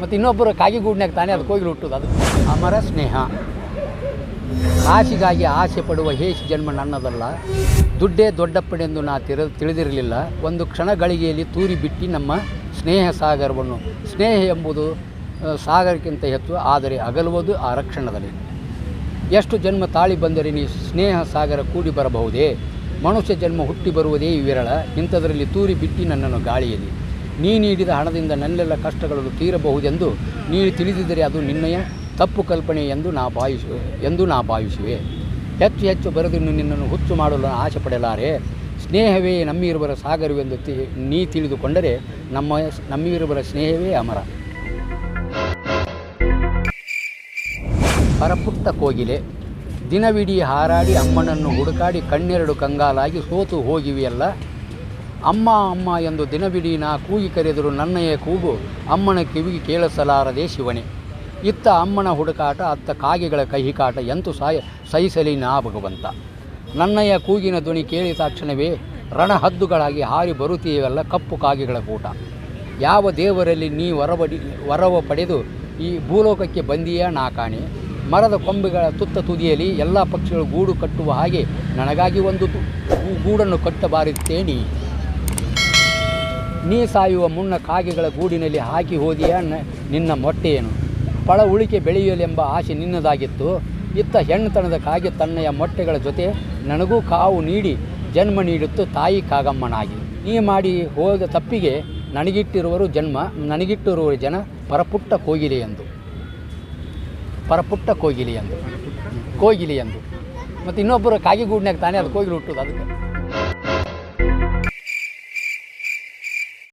ಮತ್ತು ಇನ್ನೊಬ್ಬರು ಕಾಗಿಗೂಡ್ನಾಗ ತಾನೇ ಅದಕ್ಕೆ ಹೋಗಿ ಹುಟ್ಟುದು ಅದು. ಅಮರ ಸ್ನೇಹ. ಆಸೆಗಾಗಿ ಆಸೆ ಪಡುವ ಹೇಸಿ ಜನ್ಮ ನನ್ನದಲ್ಲ. ದುಡ್ಡೇ ದೊಡ್ಡಪ್ಪನೆಂದು ನಾ ತಿರ, ತಿಳಿದಿರಲಿಲ್ಲ. ಒಂದು ಕ್ಷಣ ಗಳಿಗೆಯಲ್ಲಿ ತೂರಿ ಬಿಟ್ಟು ನಮ್ಮ ಸ್ನೇಹ ಸಾಗರವನ್ನು. ಸ್ನೇಹ ಎಂಬುದು ಸಾಗರಕ್ಕಿಂತ ಹೆಚ್ಚು, ಆದರೆ ಅಗಲುವುದು ಆ ರಕ್ಷಣದಲ್ಲಿ. ಎಷ್ಟು ಜನ್ಮ ತಾಳಿ ಬಂದರೆ ನೀ ಸ್ನೇಹ ಸಾಗರ ಕೂಡಿ ಬರಬಹುದೇ? ಮನುಷ್ಯ ಜನ್ಮ ಹುಟ್ಟಿ ಬರುವುದೇ ವಿರಳ. ಇಂಥದರಲ್ಲಿ ತೂರಿ ಬಿಟ್ಟು ನನ್ನನ್ನು ಗಾಳಿಯಲ್ಲಿ. ನೀ ನೀಡಿದ ಹಣದಿಂದ ನನ್ನೆಲ್ಲ ಕಷ್ಟಗಳನ್ನು ತೀರಬಹುದೆಂದು ನೀನು ತಿಳಿದಿದ್ದರೆ ಅದು ನಿನ್ನಯ ತಪ್ಪು ಕಲ್ಪನೆ ಎಂದು ನಾ ಭಾವಿಸು, ಎಂದು ನಾ ಭಾವಿಸುವೆ. ಹೆಚ್ಚು ಹೆಚ್ಚು ಬರೆದಿನ್ನು ನಿನ್ನನ್ನು ಹುಚ್ಚು ಮಾಡಲು ಆಸೆ ಪಡಲಾರೆ. ಸ್ನೇಹವೇ ನಮ್ಮಿರುವರ ಸಾಗರವೆಂದು ತಿ, ನೀ ತಿಳಿದುಕೊಂಡರೆ ನಮ್ಮ, ನಮ್ಮಿರುವರ ಸ್ನೇಹವೇ ಅಮರ. ಪರಪುಟ್ಟ ಕೋಗಿಲೆ, ದಿನವಿಡೀ ಹಾರಾಡಿ ಅಮ್ಮನನ್ನು ಹುಡುಕಾಡಿ ಕಣ್ಣೆರಡು ಕಂಗಾಲಾಗಿ ಸೋತು ಹೋಗಿವೆಯಲ್ಲ. ಅಮ್ಮ ಅಮ್ಮ ಎಂದು ದಿನವಿಡೀ ನಾ ಕೂಗಿ ಕರೆದರು ನನ್ನಯ ಕೂಗು, ಅಮ್ಮನ ಕಿವಿಗೆ ಕೇಳಿಸಲಾರದೆ ಶಿವನೇ. ಇತ್ತ ಅಮ್ಮನ ಹುಡುಕಾಟ, ಅತ್ತ ಕಾಗೆಗಳ ಕಹಿಕಾಟ ಎಂತೂ ಸಾಯ, ಸಹಿಸಲಿ ನಾ ಭಗವಂತ. ನನ್ನಯ ಕೂಗಿನ ಧ್ವನಿ ಕೇಳಿದ ತಕ್ಷಣವೇ ರಣಹದ್ದುಗಳಾಗಿ ಹಾರಿ ಬರುತ್ತೀವಲ್ಲ ಕಪ್ಪು ಕಾಗೆಗಳ ಕೂಟ. ಯಾವ ದೇವರಲ್ಲಿ ನೀ ವರಬಡಿ ವರವ ಪಡೆದು ಈ ಭೂಲೋಕಕ್ಕೆ ಬಂದೀಯಾ ನಾ ಕಾಣೆ. ಮರದ ಕೊಂಬೆಗಳ ತುತ್ತ ತುದಿಯಲ್ಲಿ ಎಲ್ಲ ಪಕ್ಷಿಗಳು ಗೂಡು ಕಟ್ಟುವ ಹಾಗೆ ನನಗಾಗಿ ಒಂದು ಗೂಡನ್ನು ಕಟ್ಟಬಾರುತ್ತೇನೆ? ನೀ ಸಾಯುವ ಮುನ್ನ ಕಾಗೆಗಳ ಗೂಡಿನಲ್ಲಿ ಹಾಕಿ ಹೋದಿಯ ನಿನ್ನ ಮೊಟ್ಟೆಯೇನು? ಪಳ ಉಳಿಕೆ ಬೆಳೆಯಲೆಂಬ ಆಸೆ ನಿನ್ನದಾಗಿತ್ತು. ಇತ್ತ ಹೆಣ್ಣುತನದ ಕಾಗೆ ತನ್ನಯ ಮೊಟ್ಟೆಗಳ ಜೊತೆ ನನಗೂ ಕಾವು ನೀಡಿ ಜನ್ಮ ನೀಡುತ್ತು ತಾಯಿ ಕಾಗಮ್ಮನಾಗಿ. ನೀ ಮಾಡಿ ಹೋದ ತಪ್ಪಿಗೆ ನನಗಿಟ್ಟಿರುವರು ಜನ್ಮ ನನಗಿಟ್ಟಿರುವ ಜನ ಪರಪುಟ್ಟ ಕೋಗಿಲೆ ಎಂದು. ಪರಪುಟ್ಟ ಕೋಗಿಲಿ ಎಂದು. ಕೋಗಿಲಿ ಎಂದು. ಮತ್ತು ಇನ್ನೊಬ್ಬರು ಕಾಗಿಗೂಡಿನಾಗ ತಾನೇ ಅದು ಕೋಗಿಲೆ ಹುಟ್ಟುದು ಅದಕ್ಕೆ.